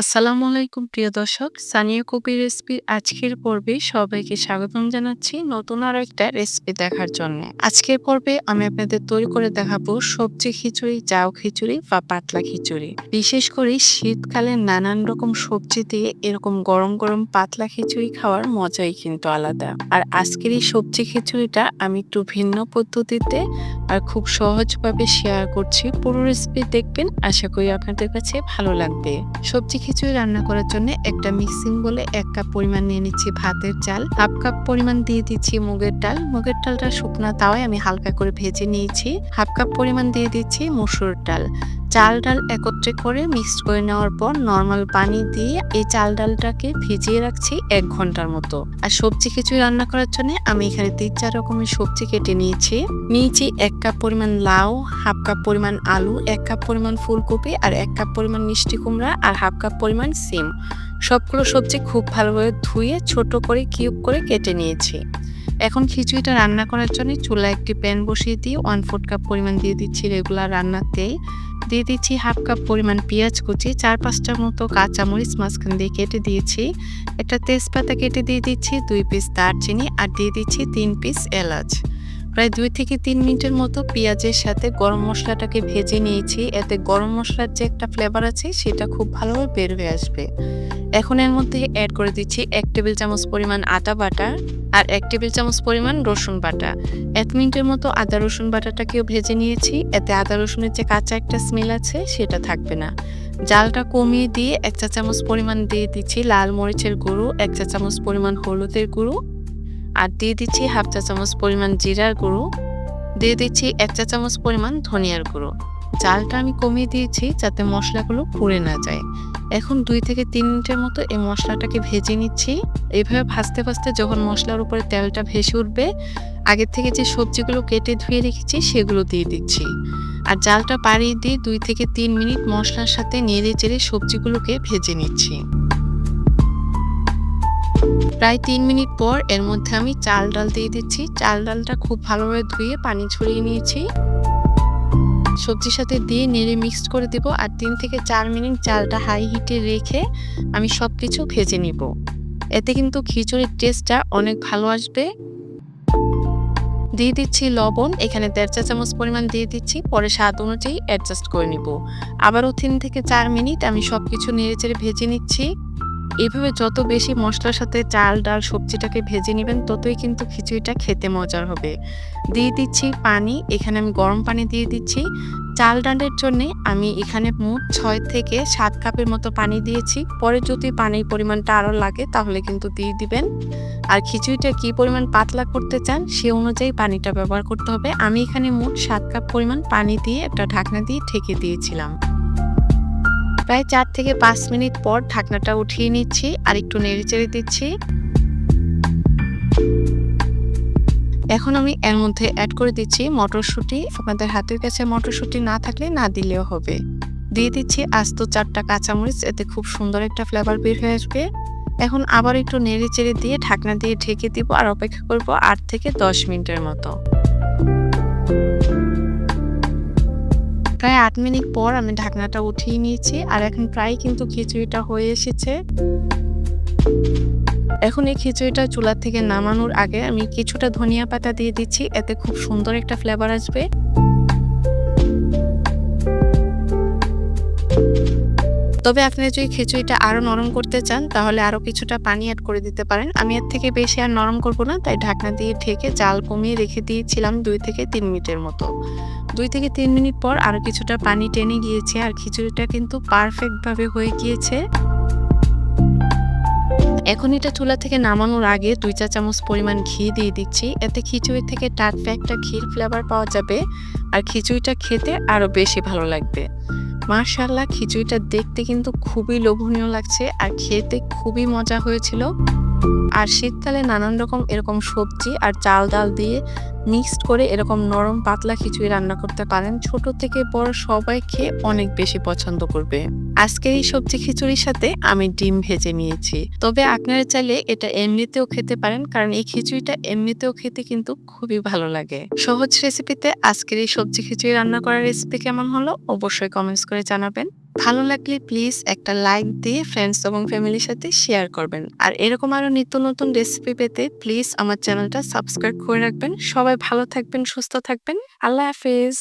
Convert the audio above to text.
আসসালামু আলাইকুম, প্রিয় দর্শক। সানিয়া কবির রেসিপির আজকের পর্বে সবাইকে স্বাগতম জানাচ্ছি নতুন আরও একটা রেসিপি দেখার জন্য। আজকের পর্বে আমি আপনাদের তৈরি করে দেখাবো সবজি খিচুড়ি জাউ খিচুড়ি বা পাতলা খিচুড়ি। বিশেষ করে শীতকালে নানান রকম সবজি দিয়ে এরকম গরম গরম পাতলা খিচুড়ি খাওয়ার মজাই কিন্তু আলাদা। আর আজকের এই সবজি খিচুড়িটা আমি একটু ভিন্ন পদ্ধতিতে আর খুব সহজভাবে শেয়ার করছি। পুরো রেসিপি দেখবেন, আশা করি আপনাদের কাছে ভালো লাগবে। সবজি খিচুড়ি রান্না করার জন্য একটা মিক্সিং বলে এক কাপ পরিমাণ নিয়ে নিচ্ছি ভাতের চাল হাফ কাপ পরিমাণ দিয়ে দিচ্ছি মুগের ডাল। মুগের ডালটা শুকনা তাওয়ায় আমি হালকা করে ভেজে নিয়েছি। হাফ কাপ পরিমাণ দিয়ে দিচ্ছি মসুর ডাল। চাল ডাল একত্রে করে মিক্স করে নেওয়ার পর নর্মাল পানি দিয়ে এই চাল ডালটাকে ভিজিয়ে রাখছি এক ঘণ্টার মতো। আর সবজি খিচুড়ি রান্না করার জন্য আমি এখানে তিন চার রকমের সবজি কেটে নিয়েছি। নিয়েছি এক কাপ পরিমাণ লাউ, হাফ কাপ পরিমাণ আলু, এক কাপ পরিমাণ ফুলকপি আর এক কাপ পরিমাণ মিষ্টি কুমড়া আর হাফ কাপ পরিমাণ সিম। সবগুলো সবজি খুব ভালোভাবে ধুয়ে ছোট করে কিউব করে কেটে নিয়েছি। এখন খিচুড়িটা রান্না করার জন্য চুলায় একটি প্যান বসিয়ে দিয়ে ওয়ান ফোর কাপ পরিমাণ দিয়ে দিচ্ছি রেগুলার রান্নাতে দিয়ে দিচ্ছি হাফ কাপ পরিমাণ পেঁয়াজ কুচি, চার পাঁচটার মতো কাঁচামরিচ মাঝখান দিয়ে কেটে দিয়েছি। একটা তেজপাতা কেটে দিয়ে দিচ্ছি দুই পিস দারচিনি আর দিয়ে দিচ্ছি তিন পিস এলাচ। প্রায় দুই থেকে তিন মিনিটের মতো পেঁয়াজের সাথে গরম মশলাটাকে ভেজে নিয়েছি। এতে গরম মশলার যে একটা ফ্লেভার আছে, সেটা খুব ভালোভাবে বের হয়ে আসবে। এখন এর মধ্যে অ্যাড করে দিচ্ছি এক টেবিল চামচ পরিমাণ আদা বাটা আর এক টেবিল চামচ পরিমাণ রসুন বাটা। এক মিনিটের মতো আদা রসুন বাটাটাকেও ভেজে নিয়েছি। এতে আদা রসুনের যে কাঁচা একটা স্মেল আছে, সেটা থাকবে না। জালটা কমিয়ে দিয়ে এক চা চামচ পরিমাণ দিয়ে দিচ্ছি লাল মরিচের গুঁড়ো, এক চা চামচ পরিমাণ হলুদের গুঁড়ো আর দিয়ে দিচ্ছি হাফ চা চামচ পরিমাণ জিরার গুঁড়ো। দিয়ে দিচ্ছি এক চা চামচ পরিমাণ ধনিয়ার গুঁড়ো। জালটা আমি কমিয়ে দিয়েছি যাতে মশলাগুলো পুড়ে না যায়। এখন দুই থেকে তিন মিনিটের মতো এই মশলাটাকে ভেজে নিচ্ছি। এইভাবে ভাজতে ভাজতে যখন মশলার উপরে তেলটা ভেসে উঠবে, আগের থেকে যে সবজিগুলো কেটে ধুয়ে রেখেছি সেগুলো দিয়ে দিচ্ছি। আর জালটা পাড়িয়ে দিয়ে দুই থেকে তিন মিনিট মশলার সাথে নেড়ে চেড়ে সবজিগুলোকে ভেজে নিচ্ছি। প্রায় তিন মিনিট পর এর মধ্যে আমি চাল ডাল দিয়ে দিচ্ছি। চাল ডালটা খুব ভালোভাবে ধুয়ে পানি ছড়িয়ে নিয়েছি। সবজির সাথে দিয়ে নেড়ে মিক্সড করে দেব আর তিন থেকে চার মিনিট চালটা হাই হিটে রেখে আমি সব কিছু ভেজে নিব। এতে কিন্তু খিচুড়ির টেস্টটা অনেক ভালো আসবে। দিয়ে দিচ্ছি লবণ, এখানে দেড় চা চামচ পরিমাণ দিয়ে দিচ্ছি, পরে স্বাদ অনুযায়ী অ্যাডজাস্ট করে নিব। আবারও তিন থেকে চার মিনিট আমি সব কিছু নেড়ে চেড়ে ভেজে নিচ্ছি। এভাবে যত বেশি মশলার সাথে চাল, ডাল, সবজিটাকে ভেজে নেবেন, ততই কিন্তু খিচুড়িটা খেতে মজার হবে। দিয়ে দিচ্ছি পানি, এখানে আমি গরম পানি দিয়ে দিচ্ছি। চাল, ডালের জন্যে আমি এখানে মোট ছয় থেকে সাত কাপের মতো পানি দিয়েছি। পরে যদি পানির পরিমাণটা আরও লাগে, তাহলে কিন্তু দিয়ে দিবেন। আর খিচুড়িটা কি পরিমাণ পাতলা করতে চান, সে অনুযায়ী পানিটা ব্যবহার করতে হবে। আমি এখানে মোট সাত কাপ পরিমাণ পানি দিয়ে একটা ঢাকনা দিয়ে ঠেকে দিয়েছিলাম। প্রায় চার থেকে পাঁচ মিনিট পর ঢাকনাটা উঠিয়ে নিচ্ছি আর একটু নেড়ে চেড়ে দিচ্ছি। এখন আমি এর মধ্যে অ্যাড করে দিচ্ছি মটরশুঁটি। আপনাদের হাতের কাছে মটরশুঁটি না থাকলে না দিলেও হবে। দিয়ে দিচ্ছি আস্ত চারটা কাঁচামরিচ, এতে খুব সুন্দর একটা ফ্লেভার বের হয়ে আসবে। এখন আবার একটু নেড়ে চেড়ে দিয়ে ঢাকনা দিয়ে ঢেকে দিব আর অপেক্ষা করব আট থেকে দশ মিনিটের মতো। প্রায় আট মিনিট পর আমি ঢাকনাটা উঠিয়ে নিয়েছি আর এখন প্রায় কিন্তু খিচুড়িটা হয়ে এসেছে। এখন এই খিচুড়িটা চুলার থেকে নামানোর আগে আমি কিছুটা ধনিয়া পাতা দিয়ে দিচ্ছি, এতে খুব সুন্দর একটা ফ্লেভার আসবে। তবে আপনি যদি খিচুড়িটা আরও নরম করতে চান, তাহলে আরও কিছুটা পানি অ্যাড করে দিতে পারেন। আমি এর থেকে বেশি আর নরম করব না, তাই ঢাকনা দিয়ে ঢেকে জাল কমিয়ে রেখে দিয়েছিলাম দুই থেকে তিন মিনিটের মতো। দুই থেকে তিন মিনিট পর আরও কিছুটা পানি টেনে গিয়েছে, আর খিচুড়িটা কিন্তু পারফেক্টভাবে হয়ে গিয়েছে। এখন এটা চুলা থেকে নামানোর আগে দুই চা চামচ পরিমাণ ঘি দিয়ে দিচ্ছি। এতে খিচুড়ি থেকে টাটকা একটা ঘির ফ্লেভার পাওয়া যাবে, আর খিচুড়িটা খেতে আরও বেশি ভালো লাগবে। মার্শাল্লাহ খিচুড়িটা দেখতে কিন্তু খুবই লোভনীয় লাগছে আর খেতে খুবই মজা হয়েছিল। আর শীতকালে নানান রকম এরকম সবজি আর চাল ডাল দিয়ে মিক্সড করে এরকম নরম পাতলা খিচুড়ি রান্না করতে পারেন। ছোট থেকে বড় সবাই খেয়ে অনেক বেশি পছন্দ করবে। আজকের এই সবজি খিচুড়ির সাথে আমি ডিম ভেজে নিয়েছি। তবে আপনারা চাইলে এটা এমনিতেও খেতে পারেন, কারণ এই খিচুড়িটা এমনিতেও খেতে কিন্তু খুবই ভালো লাগে। সহজ রেসিপিতে আজকের এই সবজি খিচুড়ি রান্না করার রেসিপি কেমন হলো অবশ্যই কমেন্টস করে জানাবেন। ভালো লাগলে প্লিজ একটা লাইক দিয়ে ফ্রেন্ডস এবং ফ্যামিলির সাথে শেয়ার করবেন। আর এরকম আরও নিত্য নতুন রেসিপি পেতে প্লিজ আমার চ্যানেলটা সাবস্ক্রাইব করে রাখবেন। সবাই ভালো থাকবেন, সুস্থ থাকবেন। আল্লাহ হাফেজ।